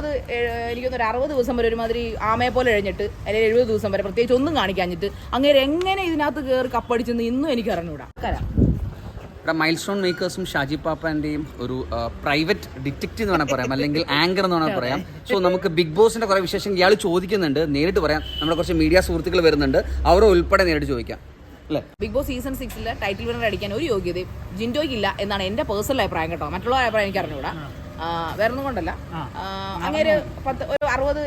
അറുപത് എനിക്കൊന്നൊരു അറുപത് ദിവസം വരെ ഒരുമാതിരി ആമയെ പോലെ എഴുന്നിട്ട് അല്ലെങ്കിൽ എഴുപത് ദിവസം വരെ പ്രത്യേകിച്ച് ഒന്നും കാണിക്കാഞ്ഞിട്ട് അങ്ങനെ എങ്ങനെ ഇതിനകത്ത് കയറി കപ്പടിച്ചെന്ന് ഇന്നും എനിക്ക് അറിഞ്ഞൂടാ. കരാം ഇവിടെ മൈൽ സ്റ്റോൺ മേക്കേഴ്സും ഷാജി പാപ്പാന്റെയും ഒരു പ്രൈവറ്റ് ഡിറ്റക്റ്റീവ് എന്ന് വേണമെങ്കിൽ പറയാം അല്ലെങ്കിൽ ആങ്കർ എന്ന് വേണമെങ്കിൽ പറയാം. സോ നമുക്ക് ബിഗ് ബോസിന്റെ കുറെ വിശേഷം ഇയാൾ ചോദിക്കുന്നുണ്ട്. നേരിട്ട് പറയാം. നമ്മുടെ കുറച്ച് മീഡിയ സുഹൃത്തുക്കൾ വരുന്നുണ്ട്. അവരെ ഉൾപ്പെടെ നേരിട്ട് ചോദിക്കാം. അല്ലേ? ബിഗ് ബോസ് സീസൺ സിക്സിലെ ടൈറ്റിൽ വിന്നർ അടിക്കാൻ ഒരു യോഗ്യതയും ജിൻഡോയ്ക്ക് ഇല്ല എന്നാണ് എന്റെ പേഴ്സണൽ അഭിപ്രായം കേട്ടോ. മറ്റുള്ള അഭിപ്രായം എനിക്ക് അറിഞ്ഞൂടാ. ആ, വേറെ ഒന്നും കൊണ്ടല്ല അങ്ങനെ പത്ത് അറുപത്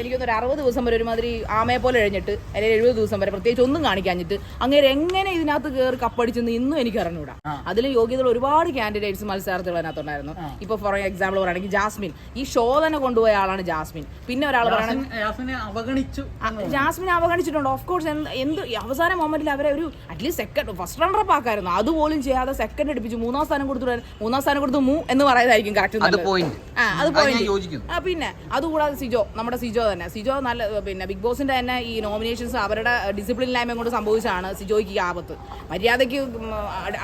എനിക്കൊന്നൊരു അറുപത് ദിവസം വരെ ഒരുമാതിരി ആമയെ പോലെ കഴിഞ്ഞിട്ട് അല്ലെങ്കിൽ എഴുപത് ദിവസം വരെ പ്രത്യേകിച്ച് ഒന്നും കാണിക്കാഞ്ഞിട്ട് അങ്ങനെ എങ്ങനെ ഇതിനകത്ത് കയറി കപ്പടിച്ചെന്ന് ഇന്നും എനിക്ക് അറിഞ്ഞൂടാ. അതിൽ യോഗ്യതകൾ ഒരുപാട് കാൻഡിഡേറ്റ്സ് മത്സരാർത്ഥികൾ അതിനകത്തുണ്ടായിരുന്നു. ഇപ്പൊ ഫോർ എക്സാമ്പിൾ പറയുകയാണെങ്കിൽ ജാസ്മിൻ. ഈ ഷോ തന്നെ കൊണ്ടുപോയ ആളാണ് ജാസ്മിൻ. പിന്നെ ഒരാൾ അവഗണിച്ചു ജാസ്മിൻ അവഗണിച്ചിട്ടുണ്ട്. ഓഫ് കോഴ്സ് എന്ത് അവസാന മൊമെന്റിൽ അവരെ ഒരു at least second first runner up ആക്കായിരുന്നു. അതുപോലും ചെയ്യാതെ സെക്കൻഡ് എടുപ്പിച്ചു മൂന്നാം സ്ഥാനം കൊടുത്തു മൂന്നാം സ്ഥാനം കൊടുത്തു മൂ എന്ന് പറയുന്നതായിരിക്കും കറക്റ്റ് അത് പോയിന്റ് ആ പിന്നെ അതുകൂടാതെ സിജോ നമ്മുടെ സിജോ തന്നെ. സിജോ നല്ല പിന്നെ ബിഗ് ബോസിന്റെ തന്നെ ഈ നോമിനേഷൻസ് അവരുടെ ഡിസിപ്ലിൻ ഇല്ലായ്മ കൊണ്ട് സംഭവിച്ചാണ് സിജോയ്ക്ക് ഈ ആപത്ത്. മര്യാദയ്ക്ക്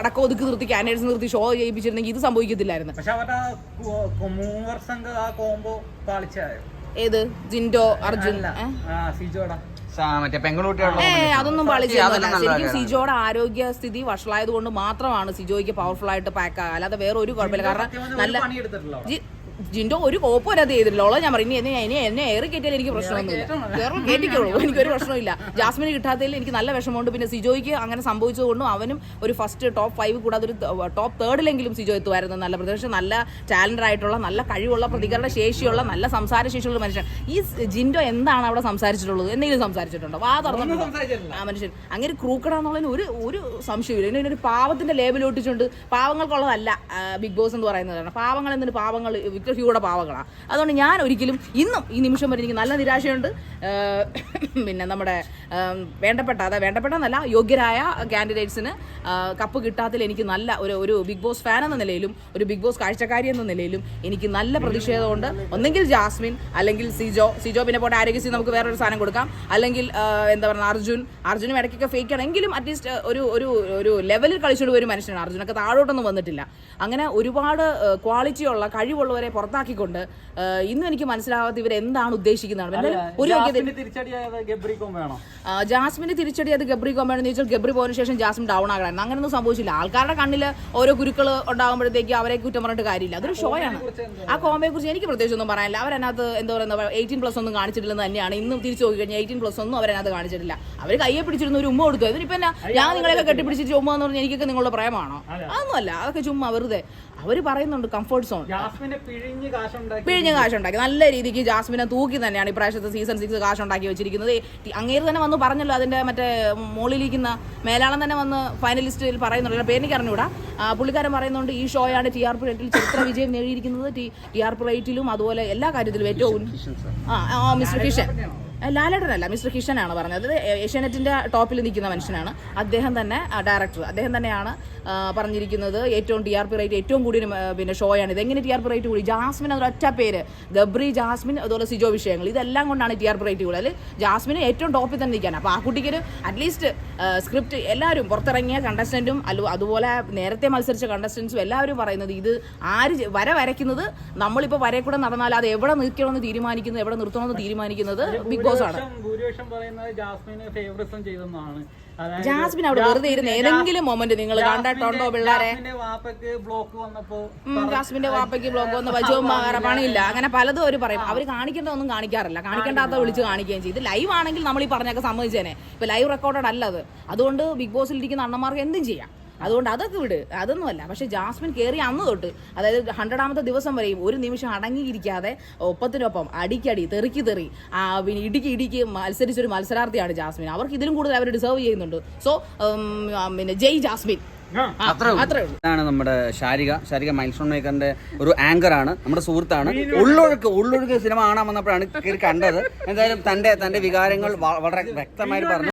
അടക്ക ഒതുക്കി നിർത്തി കാൻഡിഡേറ്റ്സ് നിർത്തി ഷോ ചെയ്യിപ്പിച്ചിരുന്നെങ്കിൽ ഇത് സംഭവിക്കത്തില്ലായിരുന്നു. പക്ഷെ അവരുടെ ഏത്? ജിൻഡോ അർജുൻ ആ സിജോടാ. അതൊന്നും ശരിക്കും. സിജോയുടെ ആരോഗ്യസ്ഥിതി വഷളായത് കൊണ്ട് മാത്രമാണ് സിജോയ്ക്ക് പവർഫുൾ ആയിട്ട് പാക്ക് അല്ലാതെ വേറെ ഒരു കുഴപ്പമില്ല. കാരണം നല്ല ജിൻഡോ ഒരു കോപ്പും വരാതെ ചെയ്തിട്ടില്ല. ഓളെ ഞാൻ പറഞ്ഞു എന്നെ എന്നെ എന്നെ ഏറി കയറ്റിയാലും എനിക്ക് പ്രശ്നമൊന്നുമില്ല. വേറെ എനിക്ക് ഒരു പ്രശ്നമില്ല. ജാസ്മിന് കിട്ടാത്തതിൽ എനിക്ക് നല്ല വിഷമമുണ്ട്. പിന്നെ സിജോയ്ക്ക് അങ്ങനെ സംഭവിച്ചതുകൊണ്ടും അവനും ഒരു ഫസ്റ്റ് ടോപ്പ് ഫൈവ് കൂടാതെ ഒരു ടോപ്പ് തേർഡിലെങ്കിലും സിജോ എത്തുമായിരുന്നു. നല്ല പ്രദേശം നല്ല ടാലന്റ് ആയിട്ടുള്ള നല്ല കഴിവുള്ള പ്രതികരണ ശേഷിയുള്ള നല്ല സംസാര ശേഷിയുള്ള മനുഷ്യൻ. ഈ ജിൻഡോ എന്താണ് അവിടെ സംസാരിച്ചിട്ടുള്ളത്? എന്തെങ്കിലും സംസാരിച്ചിട്ടുണ്ടോ? വാ തുറന്നു ആ മനുഷ്യൻ. അങ്ങനെ ഒരു ക്രൂക്കടാന്നുള്ളതിന് ഒരു ഒരു സംശയമില്ല ഇതിനൊരു പാവത്തിന്റെ ലേബൽ ഒട്ടിച്ചുകൊണ്ട് പാവങ്ങൾക്കുള്ളതല്ല ബിഗ് ബോസ് എന്ന് പറയുന്നതാണ്. പാവങ്ങൾ എന്തിനു? പാവങ്ങൾ വിക്ടർ പാവങ്ങളാണ് അതുകൊണ്ട് ഞാൻ ഒരിക്കലും ഇന്നും ഈ നിമിഷം വരെ എനിക്ക് നല്ല നിരാശയുണ്ട്. പിന്നെ നമ്മുടെ വേണ്ടപ്പെട്ട അതാ വേണ്ടപ്പെട്ടെന്നല്ല യോഗ്യരായ കാൻഡിഡേറ്റ്സിന് കപ്പ് കിട്ടാത്തതിൽ എനിക്ക് നല്ല ഒരു ഒരു ബിഗ് ബോസ് ഫാൻ എന്ന നിലയിലും ഒരു ബിഗ് ബോസ് കാഴ്ചക്കാരി എന്ന നിലയിലും എനിക്ക് നല്ല പ്രതിഷേധമുണ്ട് ഒന്നെങ്കിൽ ജാസ്മിൻ അല്ലെങ്കിൽ സിജോ സിജോ പിന്നെ പോട്ടെ ആരോഗ്യശ്രീ നമുക്ക് വേറൊരു സാധനം കൊടുക്കാം. അല്ലെങ്കിൽ എന്താ പറയുക അർജുൻ. അർജുനും ഇടയ്ക്കൊക്കെ ഫേക്ക് ആണ്. എങ്കിലും അറ്റ്ലീസ്റ്റ് ഒരു ഒരു ഒരു ലെവലിൽ കളിച്ചുകൊണ്ട് ഒരു മനുഷ്യനാണ്. അർജുനൊക്കെ താഴോട്ടൊന്നും വന്നിട്ടില്ല. അങ്ങനെ ഒരുപാട് ക്വാളിറ്റിയുള്ള കഴിവുള്ളവരെ പുറത്താക്കിക്കൊണ്ട് ഇന്നും എനിക്ക് മനസ്സിലാവാത്ത ഇവർ എന്താണ് ഉദ്ദേശിക്കുന്നത് ഒരു ജാസ്മിന് തിരിച്ചടി അത് ഗബ്രി കോമ്പയാണെന്ന് ചോദിച്ചാൽ ഗബ്രി പോയതിനു ശേഷം ജാസ്മിൻ ഡൗൺ ആകണം. അങ്ങനെയൊന്നും സംഭവിച്ചില്ല. ആൾക്കാരുടെ കണ്ണിൽ ഓരോ ഗുരുക്കൾ ഉണ്ടാകുമ്പോഴത്തേക്ക് അവരെ കുറ്റം പറഞ്ഞിട്ട് കാര്യമില്ല. അതൊരു ഷോ ആണ്. ആ കോമ്പയെ കുറിച്ച് എനിക്ക് പ്രത്യേകിച്ച് ഒന്നും പറയാനില്ല. അവരതിനകത്ത് എന്താ പറയുന്നത് എയ്റ്റീൻ പ്ലസ് ഒന്നും കാണിച്ചിട്ടില്ലെന്ന് തന്നെയാണ്. ഇന്നും തിരിച്ചു നോക്കി കഴിഞ്ഞാൽ എയ്റ്റീൻ പ്ലസ് ഒന്നും അവരതിനകത്ത് കാണിച്ചിട്ടില്ല. അവർ കയ്യെ പിടിച്ചിരുന്ന ഒരു ഉമ്മ കൊടുത്തു. അതിന് എന്നാ ഞാൻ നിങ്ങളെയൊക്കെ കെട്ടിപ്പിടിച്ചിട്ട് ഉമ്മ എന്ന് പറഞ്ഞാൽ എനിക്കൊക്കെ നിങ്ങളുടെ പ്രേമമാണോ അതൊന്നുമല്ല. അതൊക്കെ ചുമ്മാ വെറുതെ. അവർ പറയുന്നുണ്ട് കംഫർട്ട് സോൺ പിഴിഞ്ഞ് കാശുണ്ടാക്കി. നല്ല രീതിക്ക് ജാസ്മിനെ തൂക്കി തന്നെയാണ് ഇപ്രാവശ്യത്തെ സീസൺ സിക്സ് കാശുണ്ടാക്കി വെച്ചിരിക്കുന്നത്. അങ്ങേര് തന്നെ വന്ന് പറഞ്ഞല്ലോ അതിന്റെ മറ്റേ മുകളിലിരിക്കുന്ന മേലാളം തന്നെ വന്ന് ഫൈനലിസ്റ്റിൽ പറയുന്നുണ്ട്. പേരെനിക്ക് അറിഞ്ഞൂടാ പുള്ളിക്കാരൻ പറയുന്നുണ്ട് ഈ ഷോയാണ് ടി ആർ പി റേറ്റിൽ ചരിത്ര വിജയം നേടിയിരിക്കുന്നത്. ടി ടി ആർ പി റേറ്റിലും അതുപോലെ എല്ലാ കാര്യത്തിലും ഏറ്റവും ആ മിസ്റ്റർ കിഷൻ. ലാലേട്ടനല്ല മിസ്റ്റർ കിഷൻ ആണ് പറഞ്ഞത് ഏഷ്യാനെറ്റിന്റെ ഏഷ്യാനെറ്റിന്റെ ടോപ്പിൽ നിൽക്കുന്ന മനുഷ്യനാണ്. അദ്ദേഹം തന്നെ ഡയറക്ടർ. അദ്ദേഹം തന്നെയാണ് പറഞ്ഞിരിക്കുന്നത് ഏറ്റവും ടി ആർ പി റേറ്റ് ഏറ്റവും കൂടിയ പിന്നെ ഷോയാണ്. ഇത് എങ്ങനെ ടി ആർ പി റേറ്റ് കൂടി? ജാസ്മിൻ അതൊരു അതൊരൊറ്റ പേര്. ഗബ്രി ജാസ്മിൻ അതുപോലെ സിജോ വിഷയങ്ങൾ. ഇതെല്ലാം കൊണ്ടാണ് ടി ആർ പി റേറ്റ് കൂടുതൽ. ജാസ്മിന് ഏറ്റവും ടോപ്പിൽ തന്നെ നിൽക്കാൻ അപ്പോൾ ആ കുട്ടിക്കൊരു അറ്റ്ലീസ്റ്റ് സ്ക്രിപ്റ്റ് എല്ലാവരും പുറത്തിറങ്ങിയ കണ്ടസ്റ്റന്റും അല്ല അതുപോലെ നേരത്തെ മത്സരിച്ച കണ്ടസ്റ്റൻസും എല്ലാവരും പറയുന്നത് ഇത് ആര് വര വരയ്ക്കുന്നത്? നമ്മളിപ്പോൾ വരെ കൂടെ നടന്നാൽ അത് എവിടെ നിൽക്കണമെന്ന് തീരുമാനിക്കുന്നത് എവിടെ നിർത്തണമെന്ന് തീരുമാനിക്കുന്നത്? ബിഗ് ബോസ് ആണ്. ഭൂരിപക്ഷം പറയുന്നത് ജാസ്മിന് ഫേവറിസം ചെയ്തെന്നാണ്. ജാസ്മിൻ അവിടെ വെറുതെ ഇരുന്ന് ഏതെങ്കിലും മൊമെന്റ് നിങ്ങൾ കണ്ടിട്ടുണ്ടോ പിള്ളേരെ? ജാസ്മിന്റെ വാപ്പക്ക് ബ്ലോക്ക് വന്ന വജവും പണിയില്ല. അങ്ങനെ പലതും അവർ പറയും. അവർ കാണിക്കേണ്ട ഒന്നും കാണിക്കാറില്ല. കാണിക്കേണ്ടാത്ത വിളിച്ച് കാണിക്കുകയും ചെയ്തു ഇത് ലൈവ് ആണെങ്കിൽ നമ്മൾ ഈ പറഞ്ഞൊക്കെ സമ്മതിച്ചേനെ. ഇപ്പൊ ലൈവ് റെക്കോർഡഡ് അല്ലത് അതുകൊണ്ട് ബിഗ് ബോസിൽ ഇരിക്കുന്ന അണ്ണന്മാർക്ക് എന്തും ചെയ്യാം. അതുകൊണ്ട് അതൊക്കെ വിട്. അതൊന്നുമല്ല. പക്ഷെ ജാസ്മിൻ കയറി അന്ന് തൊട്ട് അതായത് ഹൺഡ്രഡാമത്തെ ദിവസം വരെയും ഒരു നിമിഷം അടങ്ങിയിരിക്കാതെ ഒപ്പത്തിനൊപ്പം അടിക്കടി തെറിക്ക് തെറി ആ, പിന്നെ ഇടിക്ക് ഇടിക്ക് മത്സരിച്ചൊരു മത്സരാർത്ഥിയാണ് ജാസ്മിൻ. അവർക്ക് ഇതിലും കൂടുതൽ അവർ ഡിസേർവ് ചെയ്യുന്നുണ്ട്. സോ പിന്നെ ജയ് ജാസ്മിൻ. ഇതാണ് നമ്മുടെ ശാരിക. ശാരിക മൈൽസ്റ്റോൺ മേക്കറിന്റെ ഒരു ആങ്കർ ആണ്. നമ്മുടെ സുഹൃത്താണ്. ഉള്ളൊഴുക്ക് ഉള്ളൊഴുക്ക് സിനിമ കാണാൻ വന്നപ്പോഴാണ് കണ്ടത്. എന്തായാലും തന്റെ തന്റെ വികാരങ്ങൾ വളരെ വ്യക്തമായിട്ട് പറഞ്ഞു.